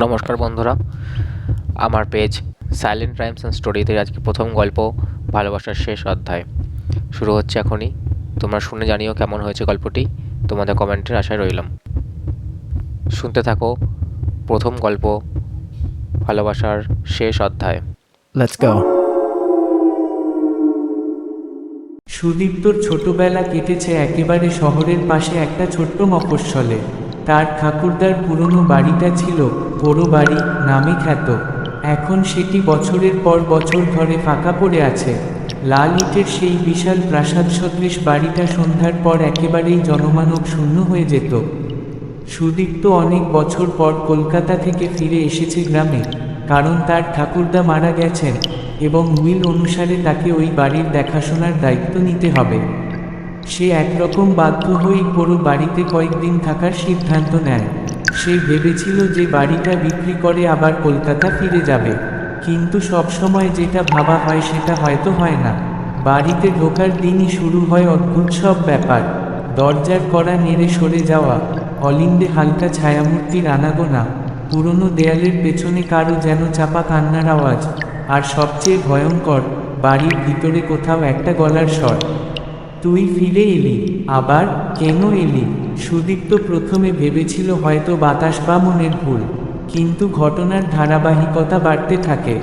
নমস্কার বন্ধুরা আমার পেজ সাইলেন্ট রাইমস অ্যান্ড স্টোরিতে আজকে প্রথম গল্প ভালোবাসার শেষ অধ্যায়। শুরু হচ্ছে এখনই। তোমরা শুনে জানিও কেমন হয়েছে গল্পটি। তোমাদের কমেন্টের আশায় রইলাম। শুনতে থাকো প্রথম গল্প ভালোবাসার শেষ অধ্যায়। Let's go. সুদীপ্তর ছোটবেলা কেটেছে একেবারে শহরের পাশে একটা ছোট্ট মফস্বলে। তার ঠাকুরদার পুরনো বাড়িটা ছিল বড় বাড়ি নামে খ্যাত। এখন সেটি বছরের পর বছর ধরে ফাঁকা পড়ে আছে। লাল ইটের সেই বিশাল প্রাসাদ সদৃশ বাড়িটা সন্ধ্যার পর একেবারেই জনমানব শূন্য হয়ে যেত। সুদীপ্ত অনেক বছর পর কলকাতা থেকে ফিরে এসেছে গ্রামে, কারণ তার ঠাকুরদা মারা গেছেন এবং উইল অনুসারে তাকে ওই বাড়ির দেখাশোনার দায়িত্ব নিতে হবে। সে একরকম বাধ্য হয়েই পুরো বাড়িতে কয়েকদিন থাকার সিদ্ধান্ত নেয়। সে ভেবেছিল যে বাড়িটা বিক্রি করে আবার কলকাতা ফিরে যাবে। কিন্তু সবসময় যেটা ভাবা হয় সেটা হয়তো হয় না। বাড়িতে ঢোকার দিনই শুরু হয় অদ্ভুত সব ব্যাপার। দরজার কড়া নেড়ে সরে যাওয়া, অলিন্দে হালকা ছায়ামূর্তির আনাগোনা, পুরনো দেয়ালের পেছনে কারও যেন চাপা কান্নার আওয়াজ, আর সবচেয়ে ভয়ঙ্কর, বাড়ির ভিতরে কোথাও একটা গলার স্বর। তুই ফিরে এলি, আবার কেন এলি? সুদীপ্ত প্রথমে ভেবেছিল হয়তো বাতাস বা মনের ভুল, কিন্তু ঘটনার ধারাবাহিকতা বাড়তে থাকে।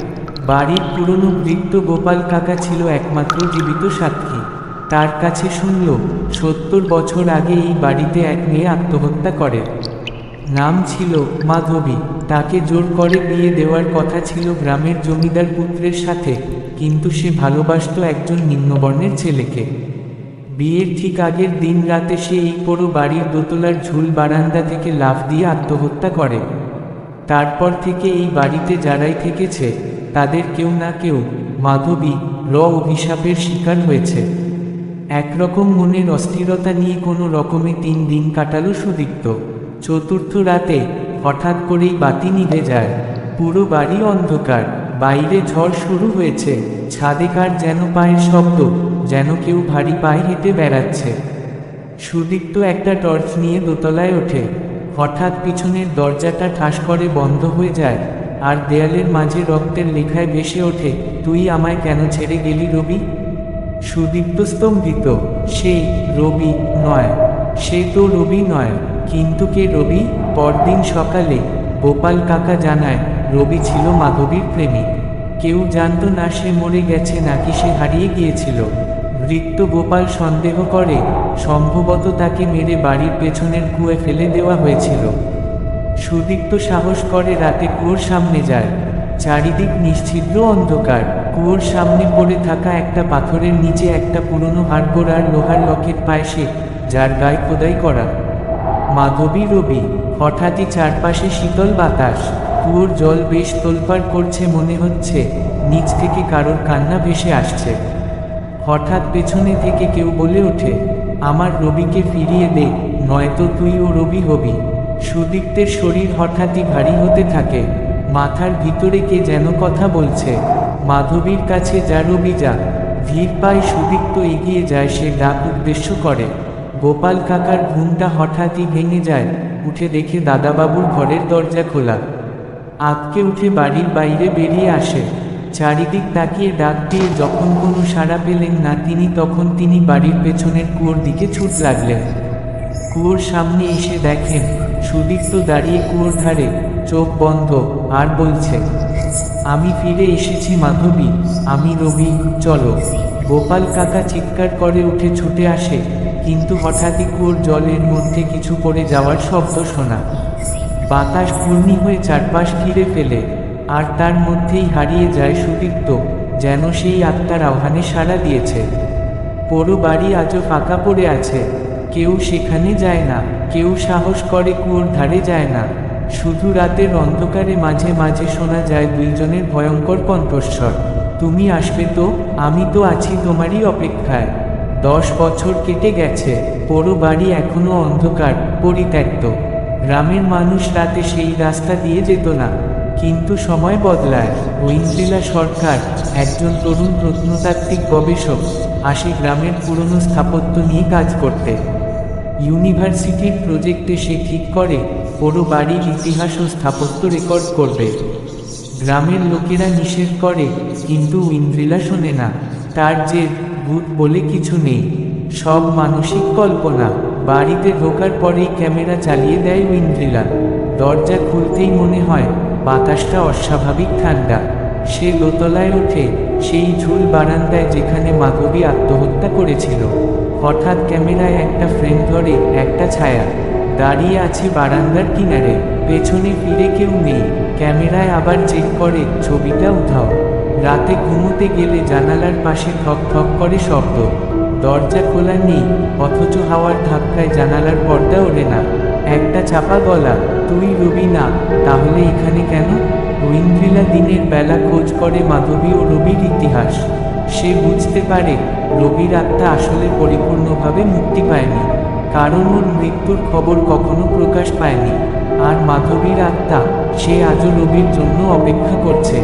বাড়ির পুরনো বৃত্ত গোপাল কাকা ছিল একমাত্র জীবিত সাক্ষী। তার কাছে শুনল, সত্তর বছর আগে এই বাড়িতে এক মেয়ে আত্মহত্যা করে। নাম ছিল মাধবী, তাকে জোর করে বিয়ে দেওয়ার কথা ছিল গ্রামের জমিদার পুত্রের সাথে, কিন্তু সে ভালোবাসত একজন নিম্নবর্ণের ছেলেকে। বিয়ের ঠিক আগের দিন রাতে সে এই পুরো বাড়ির দোতলার ঝুল বারান্দা থেকে লাফ দিয়ে আত্মহত্যা করে। তারপর থেকে এই বাড়িতে যারাই থেকেছে, তাদের কেউ না কেউ মাধবী, র অভিশাপের শিকার হয়েছে। একরকম মনের অস্থিরতা নিয়ে কোনো রকমে তিন দিন কাটালো সুদীপ্ত। চতুর্থ রাতে হঠাৎ করেই বাতি নিভে যায়। পুরো বাড়ি অন্ধকার, বাইরে ঝড় শুরু হয়েছে। ছাদে কার যেন পায়ের শব্দ, যেন কেউ ভারী পায়ে হেঁটে বেড়াচ্ছে। সুদীপ্ত একটা টর্চ নিয়ে দোতলায় ওঠে। হঠাৎ পিছনের দরজাটা ঠাস করে বন্ধ হয়ে যায়, আর দেয়ালের মাঝে রক্তের লেখায় ভেসে ওঠে, তুই আমায় কেন ছেড়ে গেলি রবি? সুদীপ্ত স্তম্ভিত সেই রবি নয়, সে তো রবি নয়, কিন্তু কে রবি? পরদিন সকালে গোপাল কাকা জানায়, রবি ছিল মাধবীর প্রেমিক। কেউ জানতো না সে মরে গেছে নাকি সে হারিয়ে গিয়েছিল। বৃত্ত গোপাল সন্দেহ করে, সম্ভবত তাকে মেরে বাড়ির পেছনের কুয়ে ফেলে দেওয়া হয়েছিল। সুদীপ্ত সাহস করে রাতে কুয়োর সামনে যায়। চারিদিক নিশ্ছিদ্র অন্ধকার। কুয়োর সামনে পড়ে থাকা একটা পাথরের নিচে একটা পুরনো হাড়গোড় আর লোহার লকেট পায় সে, যার গায়ে খোদাই করা। মাধবী রবি, হঠাৎই চারপাশে শীতল বাতাস। কুয়োর জল বেশ তোলপাড় করছে মনে হচ্ছে নিচ থেকে কারোর কান্না ভেসে আসছে। হঠাৎ পেছনে থেকে কেউ বলে ওঠে, আমার রবিকে ফিরিয়ে দে, নয়তো তুই ও রবি হবি। সুদীপ্তের শরীর হঠাৎই ভারী হতে থাকে, মাথার ভিতরে কে যেন কথা বলছে। মাধবীর কাছে যা রবি যা ভিড় পায় সুদীপ্ত এগিয়ে যায় সে ডাক উদ্দেশ্য করে। গোপাল কাকার ঘুমটা হঠাৎই ভেঙে যায়, উঠে দেখে দাদাবাবুর ঘরের দরজা খোলা। আঁতকে উঠে বাড়ির বাইরে বেরিয়ে আসে। চারিদিক তাকিয়ে ডাক দিয়ে যখন কোনো সাড়া পেলেন না তিনি, তখন তিনি বাড়ির পেছনের কুয়োর দিকে ছুট লাগলেন। কুয়োর সামনে এসে দেখেন সুদীপ্ত দাঁড়িয়ে কুয়োর ধারে চোখ বন্ধ, আর বলছে, আমি ফিরে এসেছি মাধবী, আমি রবি, চলো। গোপাল কাকা চিৎকার করে উঠে ছুটে আসে, কিন্তু হঠাৎই কুয়োর জলের মধ্যে কিছু পড়ে যাওয়ার শব্দ শোনা। বাতাস ঘূর্ণি হয়ে চারপাশ ঘিরে ফেলে, আর তার মধ্যেই হারিয়ে যায় সুদীপ্ত, যেন সেই আত্মার আহ্বানে সাড়া দিয়েছে। পুরো বাড়ি আজও ফাঁকা পড়ে আছে, কেউ সেখানে যায় না, কেউ সাহস করে কুয়োর ধারে যায় না। শুধু রাতের অন্ধকারে মাঝে মাঝে শোনা যায় দুইজনের ভয়ঙ্কর কণ্ঠস্বর, তুমি আসবে তো? আমি তো আছি তোমারই অপেক্ষায়। দশ বছর কেটে গেছে পুরো বাড়ি এখনও অন্ধকার, পরিত্যক্ত। গ্রামের মানুষ রাতে সেই রাস্তা দিয়ে যেত না, কিন্তু সময় বদলায়। ঐন্দ্রিলা সরকার, একজন তরুণ প্রত্নতাত্ত্বিক গবেষক, আসে গ্রামের পুরনো স্থাপত্য নিয়ে কাজ করতে। ইউনিভার্সিটির প্রজেক্টে সে ঠিক করে, পুরো বাড়ির ইতিহাস ও স্থাপত্য রেকর্ড করবে। গ্রামের লোকেরা নিষেধ করে, কিন্তু ইন্দ্রিলা শোনে না। তার যে ভূত বলে কিছু নেই, সব মানসিক কল্পনা। বাড়িতে ঢোকার পরেই ক্যামেরা চালিয়ে দেয় ইন্দ্রিলা দরজা খুলতেই মনে হয় বাতাসটা অস্বাভাবিক ঠান্ডা। সে দোতলায় ওঠে সেই ঝুল বারান্দায় যেখানে মাধবী আত্মহত্যা করেছিল। হঠাৎ ক্যামেরায় একটা ফ্রেম ধরে, একটা ছায়া। দাঁড়িয়ে আছে বারান্দার কিনারে। পেছনে ফিরে কেউ নেই। ক্যামেরায় আবার চেক করে, ছবিটা উঠাও রাতে ঘুমোতে গেলে জানালার পাশে ঠক ঠক করে শব্দ। দরজা খোলা নেই, অথচ হাওয়ার ধাক্কায় জানালার পর্দা ওড়ে না। একটা চাপা গলা, তুই রবি না, তাহলে এখানে কেন? ঐন্দ্রিলা দিনের বেলা খোঁজ করে মাধবী ও রবির ইতিহাস। সে বুঝতে পারে, রবির আত্মা আসলে পরিপূর্ণভাবে মুক্তি পায়নি, কারণ ওর মৃত্যুর খবর কখনো প্রকাশ পায়নি। আর মাধবীর আত্মা, সে আজও রবির জন্য অপেক্ষা করছে।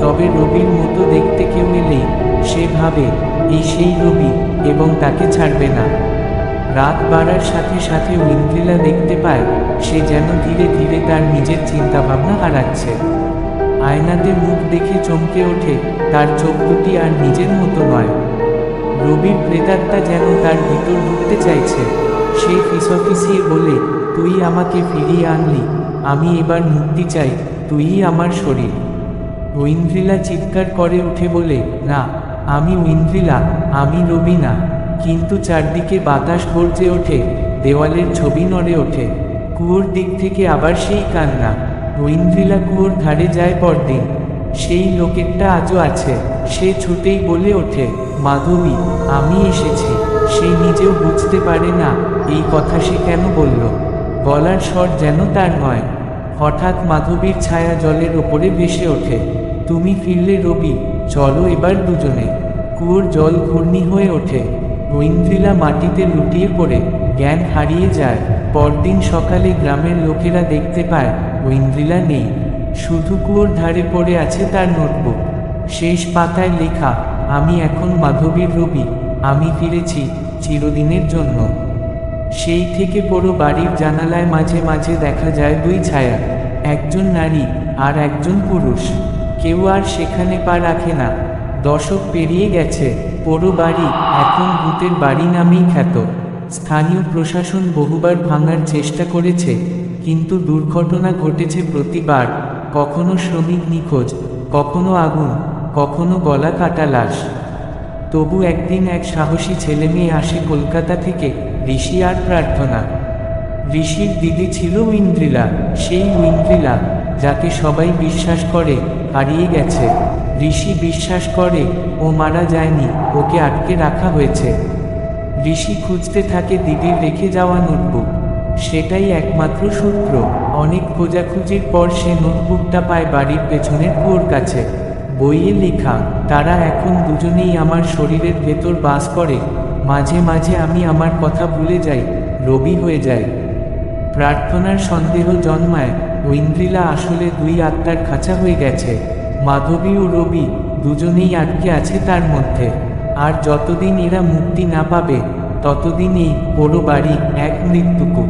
তবে রবির মতো দেখতে কেউ এলেই, সে ভাবে, এই সেই রবি এবং তাকে ছাড়বে না। রাত বাড়ার সাথে সাথে ঐন্দ্রিলা দেখতে পায়, সে যেন ধীরে ধীরে তার নিজের চিন্তাভাবনা হারাচ্ছে। আয়নাতে মুখ দেখে চমকে ওঠে, তার চোখ দুটি আর নিজের মতো নয়। রবির প্রেতাত্মা যেন তার ভিতর ঢুকতে চাইছে। সে ফিসফিসিয়ে বলে, তুই আমাকে ফিরিয়ে আনলি, আমি এবার মুক্তি চাই তুই আমার শরীর। ঐন্দ্রিলা চিৎকার করে উঠে বলে, না আমি ঐন্দ্রিলা আমি রবি না কিন্তু চারদিকে বাতাস গর্জে ওঠে, দেওয়ালের ছবি নড়ে ওঠে। কুয়োর দিক থেকে আবার সেই কান্না। ঐন্দ্রিলা কুয়োর ধারে যায় পরদিন। সেই লোকেরটা আজও আছে, সে ছুটেই বলে ওঠে, মাধবী, আমি এসেছি। সে নিজেও বুঝতে পারে না, এই কথা সে কেন বলল? গলার স্বর যেন তার নয়। হঠাৎ মাধবীর ছায়া জলের ওপরে ভেসে ওঠে। তুমি ফিরলে রবি চলো এবার দুজনে। কুয়োর জল ঘূর্ণি হয়ে ওঠে। ঐন্দ্রিলা মাটিতে লুটিয়ে পড়ে, জ্ঞান হারিয়ে যায়। পরদিন সকালে গ্রামের লোকেরা দেখতে পায় ঐন্দ্রিলা নেই। শুধু কুয়োর ধারে পড়ে আছে তার নোটবুক। শেষ পাতায় লেখা, আমি এখন মাধবীর রবি, আমি ফিরেছি চিরদিনের জন্য। সেই থেকে পুরো বাড়ির জানালায় মাঝে মাঝে দেখা যায় দুই ছায়া, একজন নারী আর একজন পুরুষ। কেউ আর সেখানে পা রাখে না। দশক পেরিয়ে গেছে, পুরো বাড়ি, এখন ভূতের বাড়ি নামেই খ্যাত। স্থানীয় প্রশাসন বহুবার ভাঙার চেষ্টা করেছে, কিন্তু দুর্ঘটনা ঘটেছে প্রতিবার। কখনো শ্রমিক নিখোঁজ, কখনো আগুন, কখনো গলা কাটা লাশ। তবু একদিন এক সাহসী ছেলে মেয়ে আসে কলকাতা থেকে, ঋষি আর প্রার্থনা। ঋষির দিদি ছিল ইন্দ্রিলা, সেই ইন্দ্রিলা। যাকে সবাই বিশ্বাস করে, হারিয়ে গেছে। ঋষি বিশ্বাস করে ও মারা যায়নি, ওকে আটকে রাখা হয়েছে। ঋষি খুঁজতে থাকে দিদির রেখে যাওয়া নোটবুক। সেটাই একমাত্র সূত্র। অনেক খোঁজাখুঁজির পর সে নোটবুকটা পায় বাড়ির পেছনের কুয়োর কাছে। বইয়ে লেখা, তারা এখন দুজনেই আমার শরীরের ভেতর বাস করে। মাঝে মাঝে আমি আমার কথা ভুলে যাই রবি হয়ে যায় প্রার্থনার সন্দেহ জন্মায়। ঐন্দ্রিলা আসলে দুই আত্মার খাঁচা হয়ে গেছে। মাধবী ও রবি দুজনেই আটকে আছে তার মধ্যে। আর যতদিন এরা মুক্তি না পাবে, ততদিন এই বড় বাড়ি এক মৃত্যুকূপ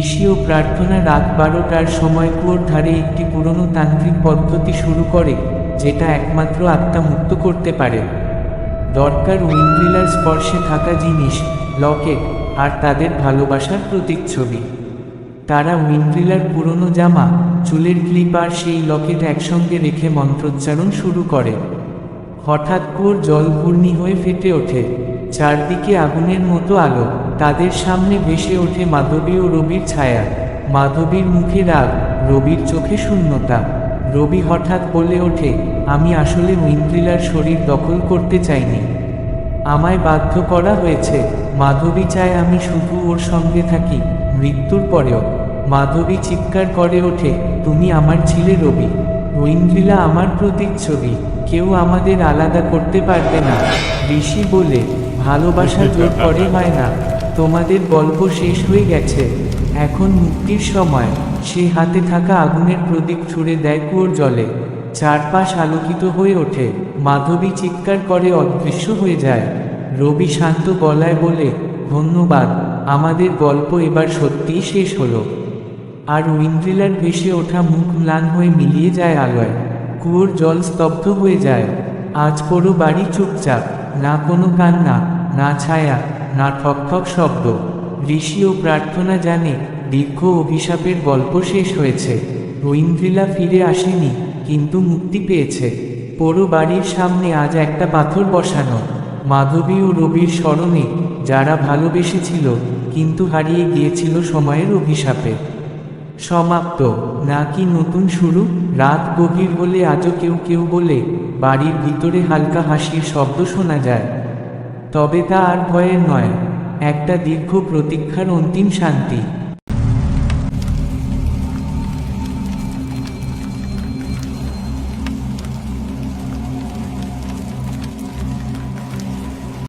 ঋষি ও প্রার্থনা রাত বারোটার সময় কুয়োর ধারে একটি পুরনো তান্ত্রিক পদ্ধতি শুরু করে, যেটা একমাত্র আত্মা মুক্ত করতে পারে। দরকার উইন্দ্রিলার স্পর্শে থাকা জিনিস লকেট আর তাদের ভালোবাসার প্রতীকছবি তারা উইন্দ্রিলার পুরনো জামা, চুলের ক্লিপ আর সেই লকেট একসঙ্গে রেখে মন্ত্রোচ্চারণ শুরু করে। হঠাৎ কোর জল ঘূর্ণি হয়ে ফেটে ওঠে। চারদিকে আগুনের মতো আলো। তাদের সামনে ভেসে ওঠে মাধবী ও রবির ছায়া। মাধবীর মুখে রাগ, রবির চোখে শূন্যতা। রবি হঠাৎ বলে ওঠে, আমি আসলে ঐন্দ্রিলার শরীর দখল করতে চাইনি। আমায় বাধ্য করা হয়েছে। মাধবী চায় আমি শুধু ওর সঙ্গে থাকি। মৃত্যুর পরেও মাধবী চিৎকার করে ওঠে, তুমি আমার ছিলে রবি। ঐন্দ্রিলা আমার প্রতিচ্ছবি। কেউ আমাদের আলাদা করতে পারবে না। ঋষি বলে, ভালোবাসা জোর করে হয় না তোমাদের গল্প শেষ হয়ে গেছে। এখন মুক্তির সময়। সে হাতে থাকা আগুনের প্রদীপ ছুড়ে দেয় কুয়োর জলে। চারপাশ আলোকিত হয়ে ওঠে। মাধবী চিৎকার করে অদৃশ্য হয়ে যায়। রবি শান্ত গলায় বলে, ধন্যবাদ। আমাদের গল্প এবার সত্যিই শেষ হলো। আর উইন্দ্রিলার ভেসে ওঠা মুখ ম্লান হয়ে মিলিয়ে যায় আলোয়। কুয়োর জল স্তব্ধ হয়ে যায়। আজ পুরো বাড়ি চুপচাপ, না কোনো কান্না, না ছায়া, না ঠক ঠক শব্দ। ঋষি ও প্রার্থনা জানে দীর্ঘ অভিশাপের গল্প শেষ হয়েছে। ঐন্দ্রিলা ফিরে আসেনি, কিন্তু মুক্তি পেয়েছে। পুরো বাড়ির সামনে আজ একটা পাথর বসানো। মাধবী ও রবির স্মরণে যারা ভালোবেসেছিল কিন্তু হারিয়ে গিয়েছিল সময়ের অভিশাপে। সমাপ্ত। নাকি নতুন শুরু? রাত গভীর বলে আজও কেউ কেউ বলে, বাড়ির ভিতরে হালকা হাসির শব্দ শোনা যায়। তবে তা আর ভয়ের নয়। একটা দীর্ঘ প্রতীক্ষার অন্তিম শান্তি।